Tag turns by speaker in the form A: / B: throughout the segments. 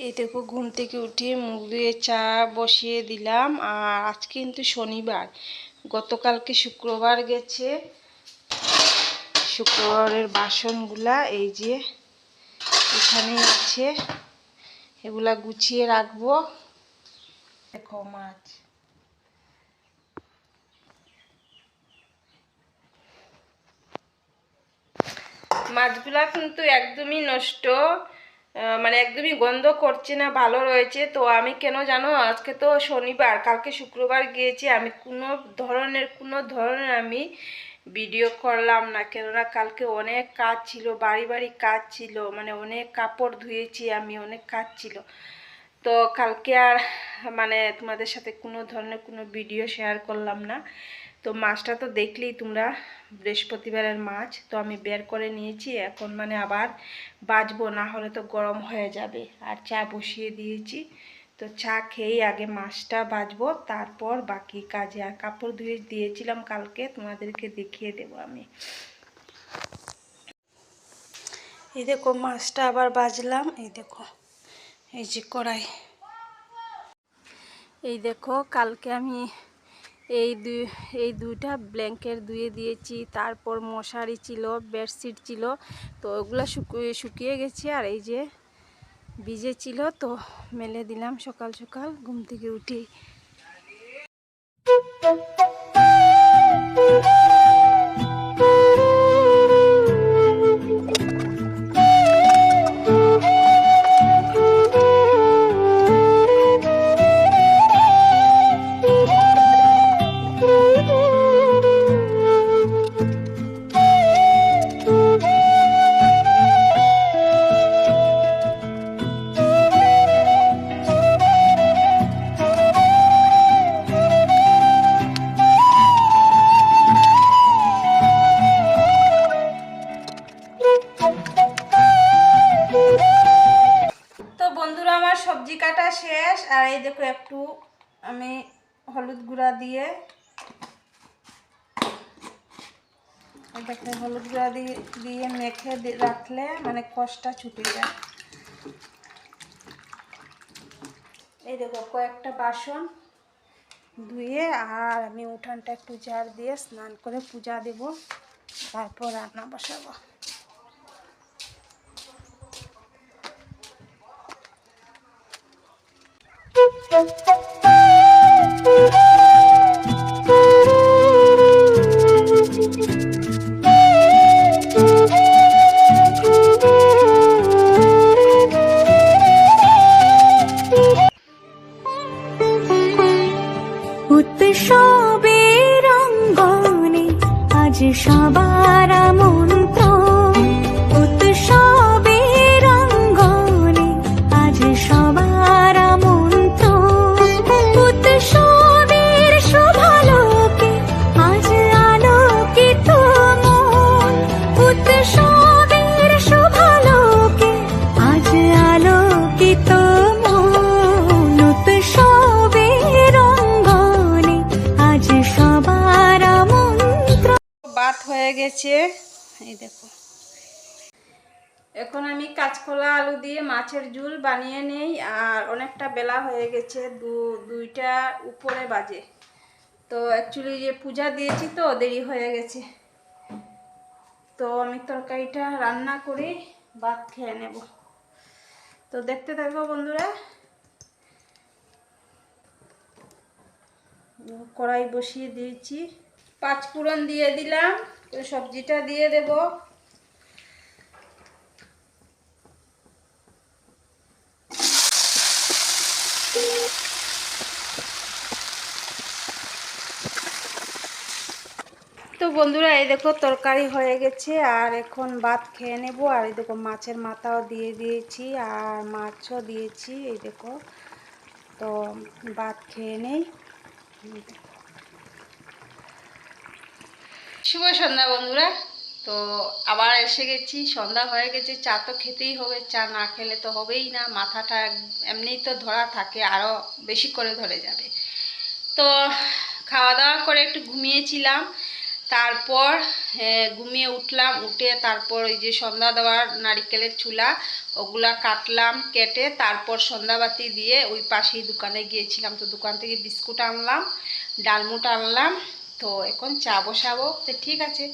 A: এই দেখো, ঘুম থেকে উঠে মুখ ধুয়ে চা বসিয়ে দিলাম। আর আজকে কিন্তু শনিবার, গতকালকে শুক্রবার গেছে। শুক্রবারের বাসনগুলা এই যে এখানে আছে, এগুলা গুছিয়ে রাখব। দেখো মাছ। মাছগুলা কিন্তু একদমই নষ্ট। মানে একদমই গন্ধ করছে না, ভালো রয়েছে। তো আমি কেন জানো, আজকে তো শনিবার, কালকে শুক্রবার গিয়েছি। আমি কোনো ধরনের কোনো ধরনের আমি ভিডিও করলাম না। কেননা কালকে অনেক কাজ ছিল, বাড়ি বাড়ি কাজ ছিল মানে অনেক কাপড় ধুয়েছি আমি, অনেক কাজ ছিল। তো কালকে আর মানে তোমাদের সাথে কোনো ধরনের কোনো ভিডিও শেয়ার করলাম না। তো মাছটা তো দেখলেই তোমরা বৃহস্পতিবারের মাছ, তো আমি বের করে নিয়েছি, এখন মানে আবার বাজবো, না হলে তো গরম হয়ে যাবে। আর চা বসিয়ে দিয়েছি, তো চা খেয়েই আগে মাছটা বাজবো, তারপর বাকি কাজে আর কাপড় ধুয়ে দিয়েছিলাম কালকে, তোমাদেরকে দেখিয়ে দেবো আমি। এই দেখো মাছটা আবার বাজলাম, এই দেখো, এই যে কড়াই। এই দেখো, কালকে আমি এই দুই এই দুইটা ব্ল্যাঙ্কেট ধুয়ে দিয়েছি, তারপর মশারি ছিল বেডশিট ছিল, তো ওগুলো শুকিয়ে শুকিয়ে গেছে আর এই যে ভিজে ছিল, তো মেলে দিলাম সকাল সকাল, ঘুম থেকে উঠি দেখো একটু আমি হলুদ গুঁড়া দিয়ে দেখো হলুদ গুঁড়া দিয়ে দিয়ে মেখে রাখলে মানে কষটা ছুটে যায়। এই দেখো কয়েকটা বাসন ধুয়ে আর আমি উঠানটা একটু ঝাড় দিয়ে স্নান করে পূজা দেব, তারপর রান্না বসাবো। বাত হয়ে গেছে। এই দেখো। এখন আমি কাঁচকলা আলু দিয়ে মাছের ঝুল বানিয়ে নেই, আর অনেকটা বেলা হয়ে গেছে, দু, দুইটা উপরে বাজে। তো অ্যাকচুয়ালি যে পূজা দিয়েছি তো, দেরি হয়ে গেছে। তো আমি তরকারিটা রান্না করে ভাত খেয়ে নেব। তো দেখতে থাকব বন্ধুরা। কড়াই বসিয়ে দিয়েছি। পাঁচ ফোড়ন দিয়ে দিলাম সবজিটা দিয়ে দেব। তো বন্ধুরা, এই দেখো তরকারি হয়ে গেছে, আর এখন ভাত খেয়ে নেব। আর এই দেখো মাছের মাথাও দিয়ে দিয়েছি, আর মাছও দিয়েছি, এই দেখো। তো ভাত খেয়ে নেই। শুভ সন্ধ্যা বন্ধুরা। তো আবার এসে গেছি, সন্ধ্যা হয়ে গেছে, চা তো খেতেই হবে, চা না খেলে তো হবেই না, মাথাটা এমনিই তো ধরা থাকে আরও বেশি করে ধরে যাবে। তো খাওয়া দাওয়া করে একটু ঘুমিয়েছিলাম তারপর ঘুমিয়ে উঠলাম, উঠে তারপর ওই যে সন্ধ্যা দেওয়ার নারিকেলের চুলা, ওগুলা কাটলাম, কেটে তারপর সন্ধ্যাবাতি দিয়ে ওই পাশেই দোকানে গিয়েছিলাম। তো দোকান থেকে বিস্কুট আনলাম, ডালমুট আনলাম, তো এখন চা বসাবো। তো ঠিক আছে,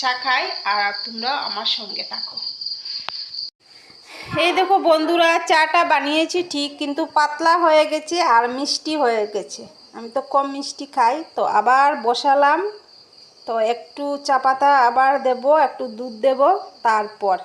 A: চা খাই আর তোমরা আমার সঙ্গে থাকো। এই দেখো বন্ধুরা, চাটা বানিয়েছি ঠিক, কিন্তু পাতলা হয়ে গেছে আর মিষ্টি হয়ে গেছে। আমি তো কম মিষ্টি খাই, তো আবার বসালাম। তো একটু চা পাতা আবার দেব একটু দুধ দেব তারপর।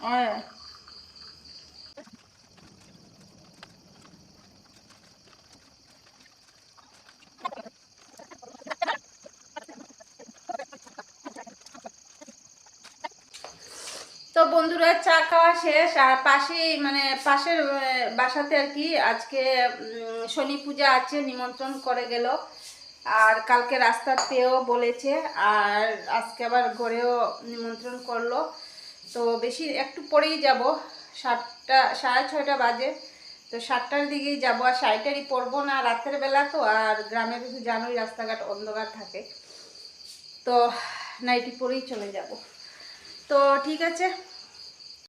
A: তো বন্ধুরা, চা খাওয়া শেষ, আর পাশেই মানে পাশের বাসাতে আর কি আজকে শনি পূজা আছে, নিমন্ত্রণ করে গেল। আর কালকে রাস্তাতেও বলেছে, আর আজকে আবার ঘরেও নিমন্ত্রণ করল। তো বেশি একটু পরেই যাব, সাতটা, সাড়ে ছয়টা বাজে। তো সাতটার দিকেই যাব, আর শাড়িটারি পরবো না রাতের বেলা তো, আর গ্রামে কিছু জানোই রাস্তাঘাট অন্ধকার থাকে। তো নাইটি পরেই চলে যাব। তো ঠিক আছে।